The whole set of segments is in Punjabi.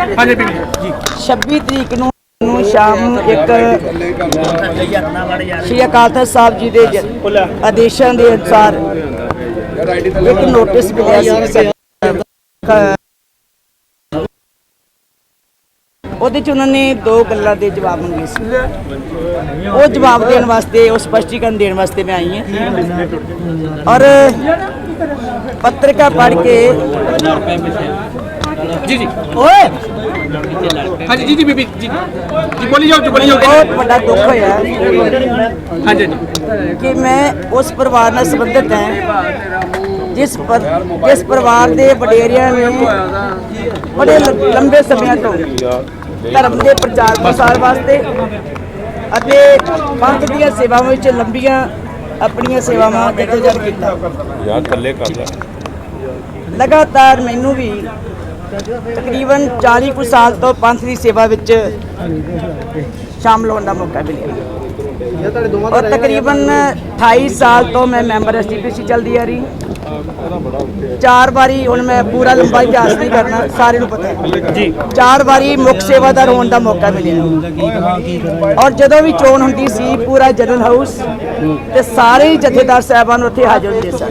ਹਾਂਜੀ ਬੀਬੀ ਜੀ। 26 ਤਰੀਕ ਨੂੰ ਨੂੰ ਸ਼ਾਮ ਇੱਕ ਸ਼੍ਰੀ ਅਕਾਲ ਤਖਤ ਸਾਹਿਬ ਜੀ ਦੇ ਜ- ਆਦੇਸ਼ਾਂ ਦੇ ਅਨੁਸਾਰ ਇੱਕ ਨੋਟਿਸ ਮਿਲਿਆ ਸੀ ਕ- ਉਹਦੇ ਚ ਉਹਨਾਂ ਨੇ ਦੋ ਗੱਲਾਂ ਦੇ ਜਵਾਬ ਮੰਗੇ ਸੀ। ਉਹ ਜਵਾਬ ਦੇਣ ਵਾਸਤੇ, ਉਹ ਸਪਸ਼ਟੀਕਰਨ ਦੇਣ ਵਾਸਤੇ ਮੈਂ ਆਈ ਹਾਂ। ਔਰ ਪੱਤਰਿਕਾ ਪੜ੍ਹ ਕੇ ਜੀ ਜੀ। ਓਏ। ਹਾਂਜੀ ਜੀ ਜੀ ਬੀਬੀ ਜੀ। ਜੀ ਬੋਲੀ ਜਾਓ ਜੀ ਬੋਲੀ ਜਾਓ। ਬਹੁਤ ਵੱਡਾ ਦੁੱਖ ਹੋਇਆ ਹਾਂਜੀ ਜੀ। ਕਿ ਮੈਂ ਉਸ ਪਰਿਵਾਰ ਨਾਲ ਸੰਬੰਧਿਤ ਹਾਂ ਜਿਸ ਪਰ ਜਿਸ ਪਰਿਵਾਰ ਦੇ ਵਡੇਰਿਆਂ ਨੇ ਬੜੇ ਲੰਬੇ ਸਮੇਂ ਤੋਂ ਧਰਮ ਦੇ ਪ੍ਰਚਾਰ ਪ੍ਰਸਾਰ ਵਾਸਤੇ ਅਤੇ ਪੰਥ ਦੀਆਂ ਸੇਵਾਵਾਂ ਵਿੱਚ ਲੰਬੀਆਂ ਆਪਣੀਆਂ ਸੇਵਾਵਾਂ ਜਦੋਜਦ ਕੀਤਾ। ਯਾਰ ਥੱਲੇ ਕਰ ਲਗਾਤਾਰ ਮੈਨੂੰ ਵੀ ਤਕਰੀਬਨ 40 ਕੁ ਸਾਲ ਤੋਂ ਪੰਥ ਦੀ ਸੇਵਾ ਵਿੱਚ ਸ਼ਾਮਲ ਹੋਣ ਦਾ ਮੌਕਾ ਮਿਲਿਆ। ਔਰ ਤਕਰੀਬਨ 28 ਸਾਲ ਤੋਂ ਮੈਂ ਮੈਂਬਰ ਐਸਟੀਪੀਸੀ ਚੱਲਦੀ ਆ ਰਹੀ। ਚਾਰ ਵਾਰੀ ਹੁਣ ਮੈਂ ਪੂਰਾ ਲੰਬਾ ਇਤਿਹਾਸ ਨਹੀਂ ਕਰਨਾ ਸਾਰਿਆਂ ਨੂੰ ਪਤਾ ਹੈ। ਜੀ। ਚਾਰ ਵਾਰੀ ਮੁੱਖ ਸੇਵਾਦਾਰ ਹੋਣ ਦਾ ਮੌਕਾ ਮਿਲਿਆ। ਔਰ ਜਦੋਂ ਵੀ ਚੋਣ ਹੁੰਦੀ ਸੀ ਪੂਰਾ ਜਨਰਲ ਹਾਊਸ ਤੇ ਸਾਰੇ ਜਥੇਦਾਰ ਸਾਹਿਬਾਨ ਉੱਥੇ ਹਾਜ਼ਰ ਹੁੰਦੇ ਸਨ।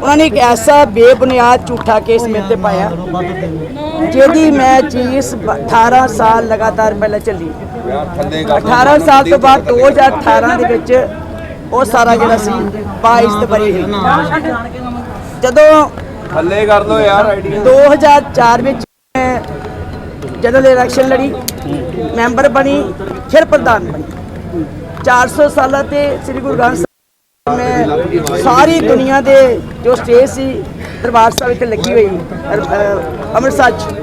ਉਹਨਾਂ ਨੇ ਇੱਕ ਐਸਾ ਬੇਬੁਨਿਆਦ ਝੂਠਾ ਕੇਸ ਮੇਰੇ ਤੇ ਪਾਇਆ ਜਿਹਦੀ ਮੈਂ ਚੀਜ਼ 18 ਸਾਲ ਲਗਾਤਾਰ ਪਹਿਲਾਂ ਚੱਲੀ। ਯਾਰ ਥੱਲੇ ਕਰ 18 ਸਾਲ ਤੋਂ ਬਾਅਦ 2018 ਦੇ ਵਿੱਚ ਉਹ ਸਾਰਾ ਜਿਹੜਾ ਸੀ ਬਾਇਸ ਤੇ ਬਰੀ ਹੋਈ। ਜਦੋਂ ਥੱਲੇ ਕਰ ਲੋ ਯਾਰ ਆਈਡੀ। 2004 ਵਿੱਚ ਮੈਂ ਜਨਰਲ ਇਲੈਕਸ਼ਨ ਲੜੀ ਮੈਂਬਰ ਬਣੀ ਫਿਰ ਪ੍ਰਧਾਨ ਬਣੀ। 400 ਸਾਲਾਂ ਤੇ ਸ੍ਰੀ ਗੁਰੂ ਗ੍ਰੰਥ ਮੈਂ ਸਾਰੀ ਦੁਨੀਆ ਦੇ ਜੋ ਸਟੇਜ ਸੀ, ਦਰਬਾਰ ਸਾਹਿਬ ਇੱਥੇ ਲੱਗੀ ਹੋਈ ਅੰਮ੍ਰਿਤਸਰ 'ਚ,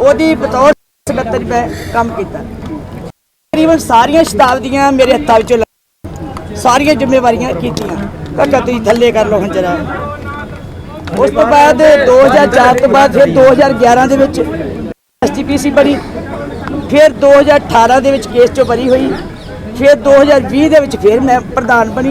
ਉਹਦੀ ਬਤੌਰ ਸਕੱਤਰ ਮੈਂ ਕੰਮ ਕੀਤਾ। ਤਕਰੀਬਨ ਸਾਰੀਆਂ ਸ਼ਤਾਬਦੀਆਂ ਮੇਰੇ ਹੱਥਾਂ ਵਿੱਚੋਂ ਲੰਘੀਆਂ। ਸਾਰੀਆਂ ਜ਼ਿੰਮੇਵਾਰੀਆਂ ਕੀਤੀਆਂ। ਕਾਕਾ ਤੁਸੀਂ ਥੱਲੇ ਕਰ ਲਓ ਹੁਣ ਜਰਾ। ਉਸ ਤੋਂ ਬਾਅਦ 2004 ਤੋਂ ਬਾਅਦ ਫਿਰ 2011 ਦੇ ਵਿੱਚ ਐਸਟੀਪੀਸੀ ਬਣੀ। ਫਿਰ 2018 ਦੇ ਵਿੱਚ ਕੇਸ ਚੋਂ ਬਰੀ ਹੋਈ। ਫਿਰ 2020 ਦੇ ਵਿੱਚ ਫਿਰ ਮੈਂ ਪ੍ਰਧਾਨ ਬਣੀ।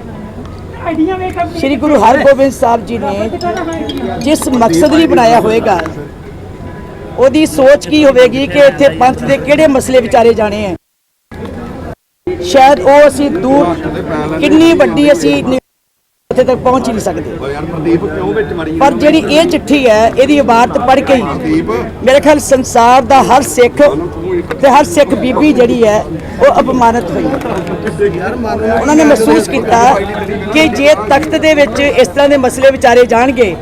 ਸ੍ਰੀ ਗੁਰੂ ਹਰਗੋਬਿੰਦ ਸਾਹਿਬ ਜੀ ਨੇ ਜਿਸ ਮਕਸਦ ਲਈ ਬਣਾਇਆ ਹੋਵੇਗਾ ਉਹਦੀ ਸੋਚ ਕੀ ਹੋਵੇਗੀ ਕਿ ਇੱਥੇ ਪੰਥ ਦੇ ਕਿਹੜੇ ਮਸਲੇ ਵਿਚਾਰੇ ਜਾਣੇ ਆ? ਸ਼ਾਇਦ ਉਹ ਅਸੀਂ ਦੂਰ ਕਿੰਨੀ ਵੱਡੀ ਅਸੀਂ ਉੱਥੇ ਤੱਕ ਪਹੁੰਚ ਹੀ ਨਹੀਂ ਸਕਦੇ। ਓ ਯਾਰ ਪ੍ਰਦੀਪ ਕਿਉਂ ਵਿੱਚ ਮੜੀ ਪਰ ਜਿਹੜੀ ਇਹ ਚਿੱਠੀ ਹੈ ਇਹਦੀ ਇਬਾਰਤ ਪੜ੍ਹ ਕੇ ਹੀ ਮੇਰੇ ਖਿਆਲ ਸੰਸਾਰ ਦਾ ਹਰ ਸਿੱਖ ਤੇ ਹਰ ਸਿੱਖ ਬੀਬੀ ਜਿਹੜੀ ਹੈ ਉਹ ਅਪਮਾਨਿਤ ਹੋਈ ਉਹਨਾਂ ਨੇ ਮਹਿਸੂਸ ਕੀਤਾ ਕਿ ਜੇ ਤਖਤ ਦੇ ਵਿੱਚ ਇਸ ਤਰ੍ਹਾਂ ਦੇ ਮਸਲੇ ਵਿਚਾਰੇ ਜਾਣਗੇ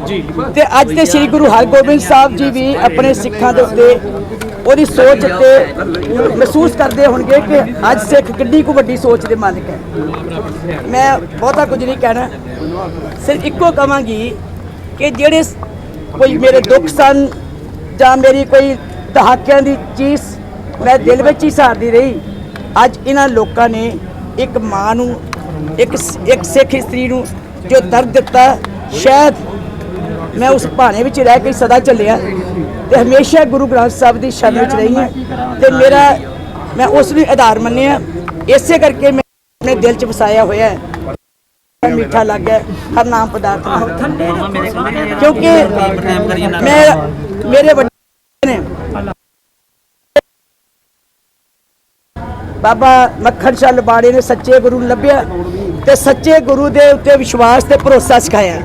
ਤੇ ਅੱਜ ਦੇ ਸ੍ਰੀ ਗੁਰੂ ਹਰਗੋਬਿੰਦ ਸਾਹਿਬ ਜੀ ਵੀ ਆਪਣੇ ਸਿੱਖਾਂ ਦੇ ਉੱਤੇ ਉਹਦੀ ਸੋਚ ਤੇ ਮਹਿਸੂਸ ਕਰਦੇ ਹੋਣਗੇ ਕਿ ਅੱਜ ਸਿੱਖ ਕਿੰਨੀ ਕੁ ਵੱਡੀ ਸੋਚ ਦੇ ਮਾਲਕ ਹੈ। ਮੈਂ ਬਹੁਤਾ ਕੁਝ ਨਹੀਂ ਕਹਿਣਾ। ਸਿਰਫ ਇੱਕੋ ਕਵਾਂਗੀ ਕਿ ਜਿਹੜੇ ਕੋਈ ਮੇਰੇ ਦੁੱਖ ਸਨ ਜਾਂ ਮੇਰੀ ਕੋਈ ਦਹਾਕਿਆਂ ਦੀ ਚੀਜ਼ ਮੈਂ ਦਿਲ ਵਿੱਚ ਹੀ ਸਾਰਦੀ ਰਹੀ। ਅੱਜ ਇਹਨਾਂ ਲੋਕਾਂ ਨੇ ਇੱਕ ਮਾਂ ਨੂੰ, ਇੱਕ ਇੱਕ ਸਿੱਖ ਇਸਤਰੀ ਨੂੰ ਜੋ ਦਰਦ ਦਿੱਤਾ, ਸ਼ਾਇਦ ਮੈਂ ਉਸ ਭਾਣੇ ਵਿੱਚ ਰਹਿ ਕੇ ਸਦਾ ਚੱਲਿਆ ਤੇ ਹਮੇਸ਼ਾ ਗੁਰੂ ਗ੍ਰੰਥ ਸਾਹਿਬ ਦੀ ਸ਼ਰਨ ਵਿੱਚ ਰਹੀ ਹਾਂ ਤੇ ਮੇਰਾ, ਮੈਂ ਉਸ ਨੂੰ ਆਧਾਰ ਮੰਨਿਆ। ਇਸੇ ਕਰਕੇ ਮੈਂ ਆਪਣੇ ਦਿਲ 'ਚ ਵਸਾਇਆ ਹੋਇਆ। ਹੈ ਮਿੱਠਾ ਲੱਗ ਗਿਆ ਹਰ ਨਾਮ ਪਦਾਰਥ ਨਾਲ। ਕਿਉਂਕਿ ਮੈਂ ਮੇਰੇ ਵੱਡੇ ਨੇ। ਬਾਬਾ ਮੱਖਣ ਸ਼ਾਹ ਲਬਾੜੇ ਨੇ ਸੱਚੇ ਗੁਰੂ ਲੱਭਿਆ ਤੇ ਸੱਚੇ ਗੁਰੂ ਦੇ ਉੱਤੇ ਵਿਸ਼ਵਾਸ ਤੇ ਭਰੋਸਾ ਸਿਖਾਇਆ।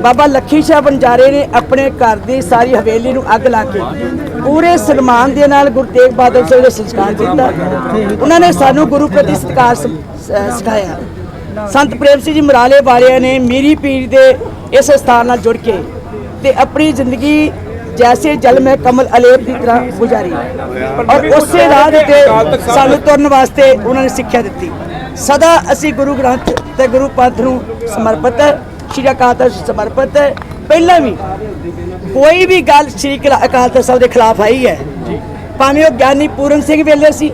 ਬਾਬਾ ਲੱਖੀ ਸ਼ਾਹ ਬੰਜਾਰੇ ਨੇ ਆਪਣੇ ਘਰ ਦੀ ਸਾਰੀ ਹਵੇਲੀ ਨੂੰ ਅੱਗ ਲਾ ਕੇ ਪੂਰੇ ਸਨਮਾਨ ਦੇ ਨਾਲ ਗੁਰੂ ਤੇਗ ਬਹਾਦਰ ਸਾਹਿਬ ਦਾ ਸੰਸਕਾਰ ਕੀਤਾ ਉਹਨਾਂ ਨੇ ਸਾਨੂੰ ਗੁਰੂ ਪ੍ਰਤੀ ਸਤਿਕਾਰ ਸਿਖਾਇਆ। ਸੰਤ ਪ੍ਰੇਮ ਸਿੰਘ ਜੀ ਮਰਾਲੇ ਵਾਲਿਆਂ ਨੇ ਮੀਰੀ ਪੀਰ ਦੇ ਇਸ ਸਥਾਨ ਨਾਲ ਜੁੜ ਕੇ ਤੇ ਆਪਣੀ ਜ਼ਿੰਦਗੀ ਜੈਸੇ ਜਲ ਮੈਂ ਕਮਲ ਅਲੇਪ ਦੀ ਤਰ੍ਹਾਂ ਗੁਜ਼ਾਰੀ। ਔਰ ਉਸੇ ਰਾਹ ਦੇ ਤੇ ਸਾਨੂੰ ਤੁਰਨ ਵਾਸਤੇ ਉਹਨਾਂ ਨੇ ਸਿੱਖਿਆ ਦਿੱਤੀ। ਸਦਾ ਅਸੀਂ ਗੁਰੂ ਗ੍ਰੰਥ ਤੇ ਗੁਰੂ ਪੰਥ ਨੂੰ ਸਮਰਪਿਤ ਹੈ, ਸ਼੍ਰੀ ਅਕਾਲ ਤਖਤ ਸਮਰਪਿਤ ਹੈ। ਪਹਿਲਾਂ ਵੀ ਕੋਈ ਵੀ ਗੱਲ ਸ਼੍ਰੀ ਅਕਾ- ਅਕਾਲ ਤਖਤ ਸਾਹਿਬ ਦੇ ਖਿਲਾਫ ਆਈ ਹੈ। ਭਾਵੇਂ ਉਹ ਗਿਆਨੀ ਪੂਰਨ ਸਿੰਘ ਵੇਲੇ ਸੀ,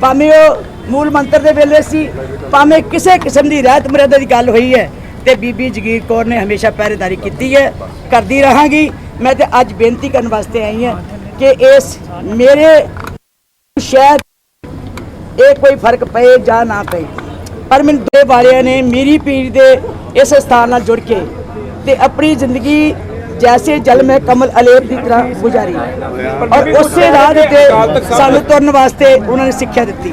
ਭਾਵੇਂ ਉਹ ਮੂਲ ਮੰਤਰ ਦੇ ਵੇਲੇ ਸੀ, ਭਾਵੇਂ ਕਿਸੇ ਕਿਸਮ ਦੀ ਰਹਿਤ ਮਰਿਆਦਾ ਦੀ ਗੱਲ ਹੋਈ ਹੈ, ਤੇ ਬੀਬੀ ਜਗੀਰ ਕੌਰ ਨੇ ਹਮੇਸ਼ਾ ਪਹਿਰੇਦਾਰੀ ਕੀਤੀ ਹੈ, ਕਰਦੀ ਰਹਾਂਗੀ। ਮੈਂ ਤੇ ਅੱਜ ਬੇਨਤੀ ਕਰਨ ਵਾਸਤੇ ਆਈ ਹਾਂ ਕਿ ਇਸ ਮੇਰੇ ਸ਼ਹਿਰ ਇਹ ਕੋਈ ਫ਼ਰਕ ਪਏ ਜਾਂ ਨਾ ਪਏ। ਪਰ ਮੈਨੂੰ ਦੋ ਵਾਲਿਆਂ ਨੇ ਮੇਰੀ ਪੀਰ ਦੇ ਇਸ ਸਥਾਨ ਨਾਲ ਜੁੜ ਕੇ ਤੇ ਆਪਣੀ ਜ਼ਿੰਦਗੀ ਜੈਸੇ ਜਲ ਮੈਂ ਕਮਲ ਅਲੇਪ ਦੀ ਤਰ੍ਹਾਂ ਗੁਜ਼ਾਰੀ। ਔਰ ਉਸੇ ਰਾਹ ਦੇ ਤੇ ਸਾਨੂੰ ਤੁਰਨ ਵਾਸਤੇ ਉਹਨਾਂ ਨੇ ਸਿੱਖਿਆ ਦਿੱਤੀ।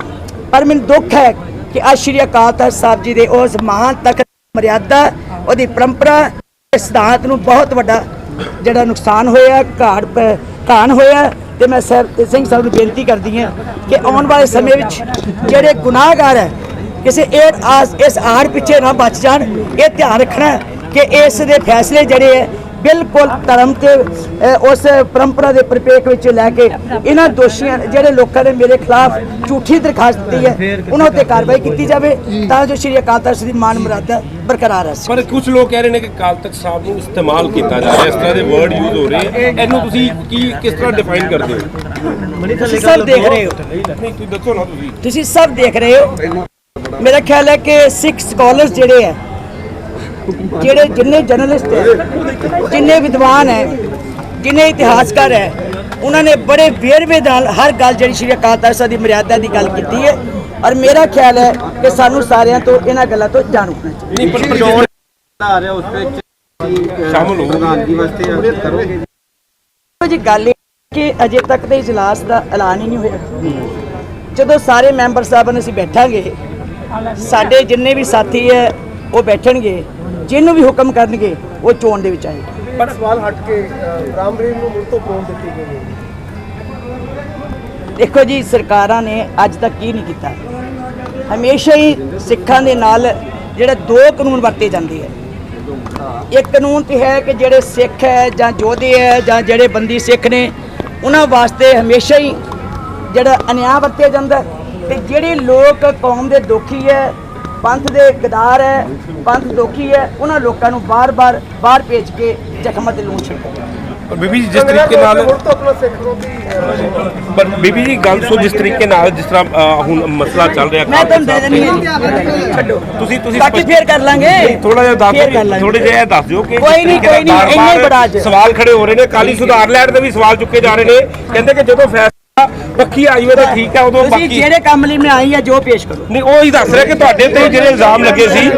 ਪਰ ਮੈਨੂੰ ਦੁੱਖ ਹੈ ਕਿ ਅੱਜ ਸ਼੍ਰੀ ਅਕਾਲ ਤਖਤ ਸਾਹਿਬ ਜੀ ਦੇ ਉਸ ਮਹਾਨ ਤਖਤ ਮਰਿਆਦਾ, ਉਹਦੀ ਪਰੰਪਰਾ ਸਿਧਾਂਤ ਨੂੰ ਬਹੁਤ ਵੱਡਾ ਜਿਹੜਾ ਨੁਕਸਾਨ ਹੋਇਆ, ਘਾੜ ਘਾਣ ਹੋਇਆ ਤੇ ਮੈਂ ਸਰ ਸਿੰਘ ਸਾਹਿਬ ਨੂੰ ਬੇਨਤੀ ਕਰਦੀ ਹਾਂ ਕਿ ਆਉਣ ਵਾਲੇ ਸਮੇਂ ਵਿੱਚ ਜਿਹੜੇ ਗੁਨਾਹਗਾਰ ਹੈ, ਕਿਸੇ ਇਹ ਆਸ, ਇਸ ਆੜ ਪਿੱਛੇ ਨਾ ਬਚ ਜਾਣ, ਇਹ ਧਿਆਨ ਰੱਖਣਾ ਕਿ ਇਸ ਦੇ ਫੈਸਲੇ ਜਿਹੜੇ ਹੈ ਬਿਲਕੁਲ ਧਰਮ ਤੇ ਉਸ ਪਰੰਪਰਾ ਦੇ ਪਰਿਪੇਖ ਵਿੱਚ ਲੈ ਕੇ ਇਹਨਾਂ ਦੋਸ਼ੀਆਂ ਜਿਹੜੇ ਲੋਕਾਂ ਨੇ ਮੇਰੇ ਖਿਲਾਫ ਝੂਠੀ ਦਰਖਾਸਤ ਦਿੱਤੀ ਹੈ ਉਹਨਾਂ ਉੱਤੇ ਕਾਰਵਾਈ ਕੀਤੀ ਜਾਵੇ ਤਾਂ ਜੋ ਸ਼੍ਰੀ ਅਕਾਲ ਤਖਤ ਦੀ ਮਾਨ ਮਰਿਆਦਾ ਬਰਕਰਾਰ ਰਹੇ ਪਰ ਕੁਝ ਲੋਕ ਕਹਿ ਰਹੇ ਨੇ ਕਿ ਕਾਲ ਤੱਕ ਸਾਹਿਬ ਨੂੰ ਇਸਤੇਮਾਲ ਕੀਤਾ ਜਾ ਰਿਹਾ ਇਸ ਤਰ੍ਹਾਂ ਦੇ ਵਰਡ ਯੂਜ਼ ਹੋ ਰਹੇ। ਇਹਨੂੰ ਤੁਸੀਂ ਕੀ ਕਿਸ ਤਰ੍ਹਾਂ ਡਿਫਾਈਨ ਕਰਦੇ ਹੋ? ਤੁਸੀਂ ਸਭ ਦੇਖ ਰਹੇ ਹੋ। ਨਹੀਂ ਤੁਸੀਂ ਦੱਸੋ ਨਾ ਤੁਸੀਂ। ਤੁਸੀਂ ਸਭ ਦੇਖ ਰਹੇ ਹੋ। ਮੇਰਾ ਖਿਆਲ ਹੈ ਕਿ ਸਿੱਖ ਸਕਾਲਰਸ ਜਿਹੜੇ ਹੈ ਜਿਹੜੇ ਜਿੰਨੇ ਜਰਨਲਿਸਟ ਹੈ ਜਿੰਨੇ ਵਿਦਵਾਨ ਹੈ ਜਿੰਨੇ ਇਤਿਹਾਸਕਾਰ ਹੈ ਉਹਨਾਂ ਨੇ ਬੜੇ ਵੇਰਵੇ ਨਾਲ ਹਰ ਗੱਲ ਜਿਹੜੀ ਸ਼੍ਰੀ ਅਕਾਲ ਤਖਤ ਸਾਹਿਬ ਦੀ ਮਰਿਆਦਾ ਦੀ ਗੱਲ ਕੀਤੀ ਹੈ। ਔਰ ਮੇਰਾ ਖਿਆਲ ਹੈ ਕਿ ਸਾਨੂੰ ਸਾਰਿਆਂ ਤੋਂ ਇਹਨਾਂ ਗੱਲਾਂ ਤੋਂ ਜਾਣੂ ਹੋਣਾ ਚਾਹੀਦਾ ਨਹੀਂ ਪਰ ਚੋਣ ਆ ਰਿਹਾ ਉਸ ਵਿੱਚ? ਸ਼ਾਮਲ ਹੋ। ਪ੍ਰਧਾਨਗੀ ਵਾਸਤੇ ਕਰੋਗੇ ਦੇਖੋ ਜੀ ਗੱਲ ਇਹ ਕਿ ਅਜੇ ਤੱਕ ਤੇ ਇਜਲਾਸ ਦਾ ਐਲਾਨ ਹੀ ਨਹੀਂ ਹੋਇਆ। ਜਦੋਂ ਸਾਰੇ ਮੈਂਬਰ ਸਾਹਿਬਾਨ ਅਸੀਂ ਬੈਠਾਂਗੇ ਸਾਡੇ ਜਿੰਨੇ ਵੀ ਸਾਥੀ ਹੈ ਉਹ ਬੈਠਣਗੇ। ਜਿਹਨੂੰ ਵੀ ਹੁਕਮ ਕਰਨਗੇ ਉਹ ਚੋਣ ਦੇ ਵਿੱਚ ਆਏਗਾ। ਪਰ ਸਵਾਲ ਹਟ ਕੇ ਰਾਮਬਰੀਨ ਨੂੰ ਮੁੜ ਤੋਂ ਪਾਉਣ ਦਿੱਤੀ ਗਈ ਦੇਖੋ ਜੀ ਸਰਕਾਰਾਂ ਨੇ ਅੱਜ ਤੱਕ ਕੀ ਨਹੀਂ ਕੀਤਾ। ਹਮੇਸ਼ਾ ਹੀ ਸਿੱਖਾਂ ਦੇ ਨਾਲ ਜਿਹੜੇ ਦੋ ਕਾਨੂੰਨ ਵਰਤੇ ਜਾਂਦੇ ਹੈ ਇੱਕ ਕਾਨੂੰਨ ਤੇ ਹੈ ਕਿ ਜਿਹੜੇ ਸਿੱਖ ਹੈ ਜਾਂ ਯੋਧੇ ਹੈ ਜਾਂ ਜਿਹੜੇ ਬੰਦੀ ਸਿੱਖ ਨੇ ਉਹਨਾਂ ਵਾਸਤੇ ਹਮੇਸ਼ਾ ਹੀ ਜਿਹੜਾ ਅਨਿਆਂ ਵਰਤਿਆ ਜਾਂਦਾ। ਤੇ ਜਿਹੜੇ ਲੋਕ ਕੌਮ ਦੇ ਦੁਖੀ ਹੈ ਪੰਥ ਦੇ ਗਦਾਰ ਹੈ ਪੰਥ ਦੁਖੀ ਹੈ ਉਹਨਾਂ ਲੋਕਾਂ ਨੂੰ ਬਾਰ-ਬਾਰ ਬਾਹਰ ਭੇਜ ਕੇ ਜ਼ਖਮਾਂ ਤੇ ਲੂਣ ਛਿੜਕਦਾ ਪਰ ਬੀਬੀ ਜੀ ਜਿਸ ਤਰੀਕੇ ਨਾਲ ਪਰ ਬੀਬੀ ਜੀ ਗੱਲ ਸੋ ਜਿਸ ਤਰੀਕੇ ਨਾਲ ਜਿਸ ਤਰ੍ਹਾਂ ਹੁਣ ਮਸਲਾ ਚੱਲ ਰਿਹਾ ਮੈਂ ਤੁਹਾਨੂੰ ਦੇ ਦੇਣੀ ਹੈ। ਛੱਡੋ। ਤੁਸੀਂ ਤੁਸੀਂ ਬਾਕੀ ਫੇਰ ਕਰ ਲਾਂਗੇ। ਥੋੜਾ ਜਿਹਾ ਦੱਸ ਫੇਰ ਕਰ ਦਿਓ ਲਾਂਗੇ। ਥੋੜੇ ਜਿਹਾ ਇਹ ਦੱਸ ਦਿਓ ਕਿ ਕੋਈ ਨਹੀਂ, ਕੋਈ ਨਹੀਂ, ਇੰਨਾ ਹੀ ਬੜਾ ਅੱਜ। ਸਵਾਲ ਖੜੇ ਹੋ ਰਹੇ ਨੇ। ਕਾਲੀ ਸੁਧਾਰ ਲੈਣ ਦੇ ਵੀ ਸਵਾਲ ਚੁੱਕੇ ਜਾ ਰਹੇ ਨੇ। ਕਹਿੰਦੇ ਕਿ ਜਦੋਂ ਫੈਸਲਾ ਪੱਖੀ ਆਈ ਹੋਵੇ ਤਾਂ ਠੀਕ ਹੈ ਉਦੋਂ ਤੁਸੀਂ ਬਾਕੀ ਜਿਹੜੇ ਕੰਮ ਲਈ ਮੈਂ ਆਈ ਆ ਜੋ ਪੇਸ਼ ਕਰੋ। ਨਹੀਂ ਉਹ ਹੀ ਦੱਸ ਰਿਹਾ ਕਿ ਤੁਹਾਡੇ ਤੇ ਜਿਹੜੇ ਇਲਜ਼ਾਮ ਲੱਗੇ ਸੀ।